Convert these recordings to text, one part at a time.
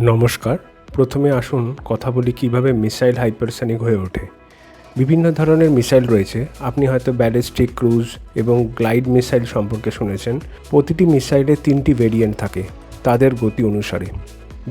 নমস্কার। প্রথমে আসুন কথা বলি কীভাবে মিসাইল হাইপারসনিক হয়ে ওঠে। বিভিন্ন ধরনের মিসাইল রয়েছে। আপনি হয়তো ব্যালিস্টিক ক্রুজ এবং গ্লাইড মিসাইল সম্পর্কে শুনেছেন। প্রতিটি মিসাইলের তিনটি ভেরিয়েন্ট থাকে তাদের গতি অনুসারে।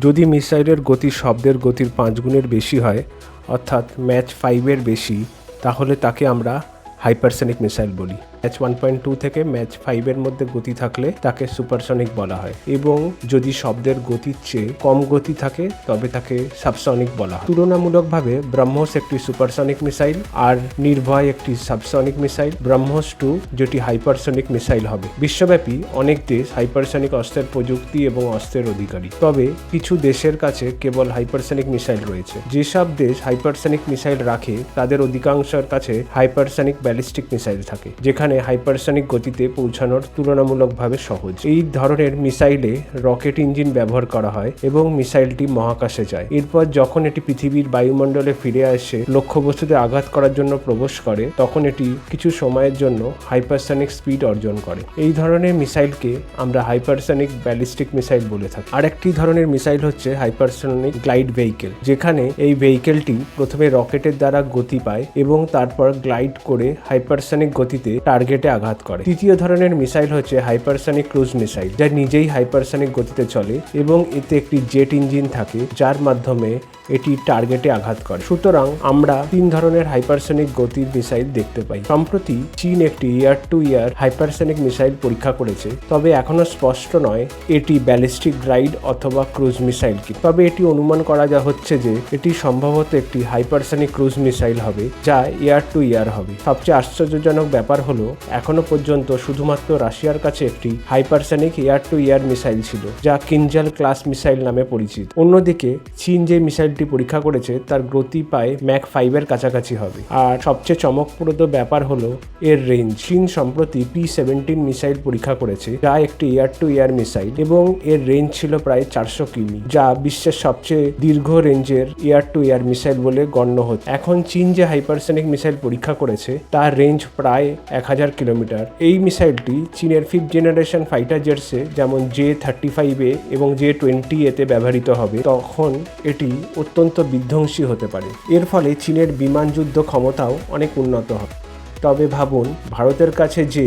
যদি মিসাইলের গতি শব্দের গতির পাঁচ গুণের বেশি হয়, অর্থাৎ ম্যাচ ফাইভের বেশি, তাহলে তাকে আমরা হাইপারসনিক মিসাইল বলি। ম্যাচ ওয়ান পয়েন্ট টু থেকে ম্যাচ ফাইভের মধ্যে গতি থাকলে তাকে সুপারসনিক বলা হয়। এবং যদি শব্দের গতির চেয়ে কম গতি থাকে, তবে তাকে সাবসনিক বলা হয়। তুলনামূলকভাবে ব্রহ্মোস একটি সুপারসনিক মিসাইল আর নির্ভয় একটি সাবসনিক মিসাইল ব্রহ্মোস টু যেটি হাইপারসনিক মিসাইল হবে। বিশ্বব্যাপী অনেক দেশ হাইপারসনিক অস্ত্রের প্রযুক্তি এবং অস্ত্রের অধিকারী। তবে কিছু দেশের কাছে কেবল হাইপারসনিক মিসাইল রয়েছে। যেসব দেশ হাইপারসনিক মিসাইল রাখে, তাদের অধিকাংশের কাছে হাইপারসনিক ব্যালিস্টিক মিসাইল থাকে, যেখানে হাইপারসনিক গতিতে পৌঁছানোর তুলনামূলকভাবে সহজ। এই ধরনের মিসাইলে রকেট ইঞ্জিন ব্যবহার করা হয় এবং মিসাইলটি মহাকাশে যায়। এরপর যখন এটি পৃথিবীর বায়ুমণ্ডলে ফিরে আসে, লক্ষ্যবস্তুতে আঘাত করার জন্য প্রবেশ করে, তখন এটি কিছু সময়ের জন্য হাইপারসনিক স্পিড অর্জন করে। এই ধরনের মিসাইলকে আমরা হাইপারসনিক ব্যালিস্টিক মিসাইল বলে থাকি। আরেকটি ধরনের মিসাইল হচ্ছে হাইপারসনিক গ্লাইড ভেহিকেল, যেখানে এই ভেহিকেলটি প্রথমে রকেটের দ্বারা গতি পায় এবং তারপর গ্লাইড করে হাইপারসনিক গতিতে টার্গেটে আঘাত করে। তৃতীয় ধরনের মিসাইল হচ্ছে হাইপারসনিক ক্রুজ মিসাইল যা নিজেই হাইপারসনিক গতিতে চলে এবং এতে একটি জেট ইঞ্জিন থাকে, যার মাধ্যমে এটি টার্গেটে আঘাত করে। সুতরাং আমরা তিন ধরনের হাইপারসনিক গতির মিসাইল দেখতে পাই। সম্প্রতি চীন একটি year two year hypersonic missile পরীক্ষা করেছে, তবে এখনও স্পষ্ট নয় এটি ব্যালিস্টিক গ্রাইড অথবা ক্রুজ মিসাইল কি। তবে এটি অনুমান করা যা হচ্ছে যে এটি সম্ভবত একটি হাইপারসনিক ক্রুজ মিসাইল হবে, যা ইয়ার টু ইয়ার হবে। সবচেয়ে আশ্চর্যজনক ব্যাপার হলো এখনও পর্যন্ত শুধুমাত্র রাশিয়ার কাছে একটি hypersonic air to air missile ছিল, যা কিনজাল ক্লাস মিসাইল নামে পরিচিত। অন্যদিকে, চীন যে মিসাইলটি পরীক্ষা করেছে, তার গতি পায় ম্যাক ফাইভের কাছাকাছি হবে। আর সবচেয়ে চমকপ্রদ ব্যাপার হলো, এর রেঞ্জ চীন সম্প্রতি পি সেভেন্টিন মিসাইল পরীক্ষা করেছে, যা একটি ইয়ার টু ইয়ার মিসাইল, এবং এর রেঞ্জ ছিল প্রায় চারশো কিমি, যা বিশ্বের সবচেয়ে দীর্ঘ রেঞ্জের ইয়ার টু ইয়ার মিসাইল বলে গণ্য হচ্ছে। এখন চীন যে হাইপারসনিক মিসাইল পরীক্ষা করেছে, তার রেঞ্জ প্রায় এক হাজার হাজার কিলোমিটার। এই মিসাইলটি চীনের ফিফথ জেনারেশন ফাইটার জেটসে যেমন জে থার্টি ফাইভে এবং জে টোয়েন্টি এতে ব্যবহৃত হবে, তখন এটি অত্যন্ত বিধ্বংসী হতে পারে। এর ফলে চীনের বিমান যুদ্ধ ক্ষমতাও অনেক উন্নত হবে। তবে ভাবুন, ভারতের কাছে যে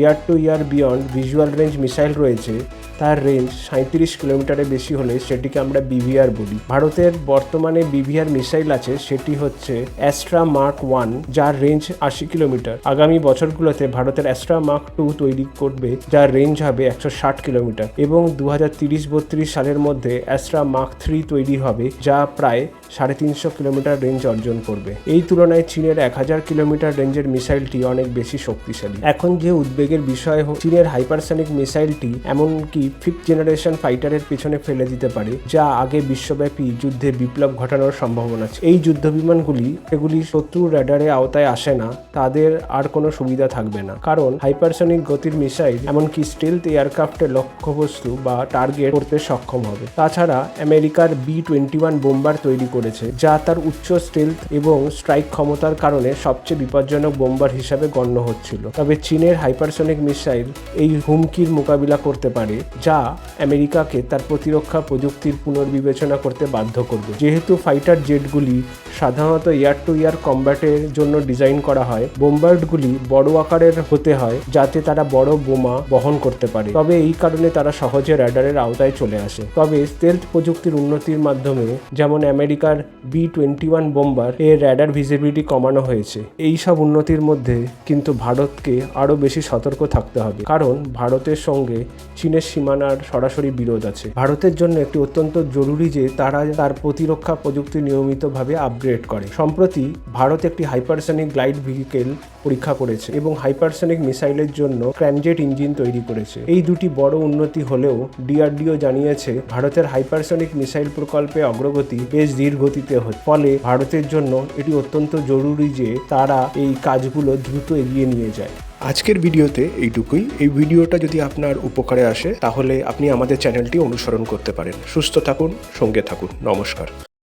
air to air beyond visual range missile রয়েছে, তার রেঞ্জ সাঁত্রিশ কিলোমিটারের বেশি হলে সেটিকে আমরা বিভিআর বলি। ভারতের বর্তমানে বিভিআর মিসাইল আছে, সেটি হচ্ছে অ্যাস্ট্রা মার্ক ওয়ান, যার রেঞ্জ আশি কিলোমিটার। আগামী বছরগুলোতে ভারতের অ্যাস্ট্রা মার্ক টু তৈরি করবে, যার রেঞ্জ হবে একশো ষাট কিলোমিটার। এবং দু হাজার তিরিশ বত্রিশ সালের মধ্যে অ্যাস্ট্রা মার্ক থ্রি তৈরি হবে, যা প্রায় সাড়ে তিনশো কিলোমিটার রেঞ্জ অর্জন করবে। এই তুলনায় চীনের এক হাজার কিলোমিটার রেঞ্জের মিসাইলটি অনেক বেশি শক্তিশালী। এখন যে উদ্বেগের বিষয় হ- চীনের হাইপারসনিক মিসাইলটি এমনকি ফিফথ জেনারেশন ফাইটারের পেছনে ফেলে দিতে পারে, যা আগে বিশ্বব্যাপী যুদ্ধে বিপ্লব ঘটানোর সম্ভাবনা আছে এই যুদ্ধ বিমানগুলি এগুলি শত্রু র্যাডারে আওতায় আসে না, তাদের আর কোনো সুবিধা থাকবে না। কারণ হাইপারসনিক গতির মিসাইল, এমনকি স্টিলথ এয়ারক্রাফটের লক্ষ্যবস্তু বা টার্গেট করতে সক্ষম হবে। তাছাড়া আমেরিকার বি টোয়েন্টি ওয়ান বোম্বার তৈরি করেছে, যা তার উচ্চ স্টেলথ এবং স্ট্রাইক ক্ষমতার কারণে সবচেয়ে বিপজ্জনক বোম্বার হিসাবে গণ্য হচ্ছিল। তবে চীনের হাইপারসনিক মিসাইল এই হুমকির মোকাবিলা করতে পারে, যা আমেরিকাকে তার প্রতিরক্ষা প্রযুক্তির পুনর্বিবেচনা করতে বাধ্য করবে। যেহেতু ফাইটার জেটগুলি সাধারণত ইয়ার টু ইয়ার কম্ব্যাটের জন্য ডিজাইন করা হয় বোম্বার্ডগুলি বড় আকারের হতে হয়, যাতে তারা বড় বোমা বহন করতে পারে। তবে এই কারণে তারা সহজে র্যাডারের আওতায় চলে আসে। তবে স্টেলথ প্রযুক্তির উন্নতির মাধ্যমে, যেমন আমেরিকার বি টোয়েন্টি ওয়ান বোম্বার এর র্যাডার ভিজিবিলিটি কমানো হয়েছে। এই সব উন্নতির মধ্যে কিন্তু ভারতকে আরও বেশি সতর্ক থাকতে হবে। কারণ ভারতের সঙ্গে চীনের সীমানার সরাসরি বিরোধ আছে। ভারতের জন্য একটি অত্যন্ত জরুরি যে তারা তার প্রতিরক্ষা প্রযুক্তি নিয়মিতভাবে আপগ্রেড করে। সম্প্রতি ভারত একটি হাইপারসনিক গ্লাইড ভেহিকেল পরীক্ষা করেছে এবং হাইপারসনিক মিসাইলের জন্য ক্র্যামজেট ইঞ্জিন তৈরি করেছে। এই দুটি বড় উন্নতি হলেও ডিআরডিও জানিয়েছে, ভারতের হাইপারসনিক মিসাইল প্রকল্পে অগ্রগতি বেশ ধীর গতিতে হচ্ছে। ফলে ভারতের জন্য এটি অত্যন্ত জরুরি যে তারা এই কাজগুলো দ্রুত এগিয়ে নিয়ে যায়। আজকের ভিডিওতে এইটুকুই। এই ভিডিওটা যদি আপনার উপকারে আসে, তাহলে আপনি আমাদের চ্যানেলটি অনুসরণ করতে পারেন। সুস্থ থাকুন, সঙ্গে থাকুন। নমস্কার।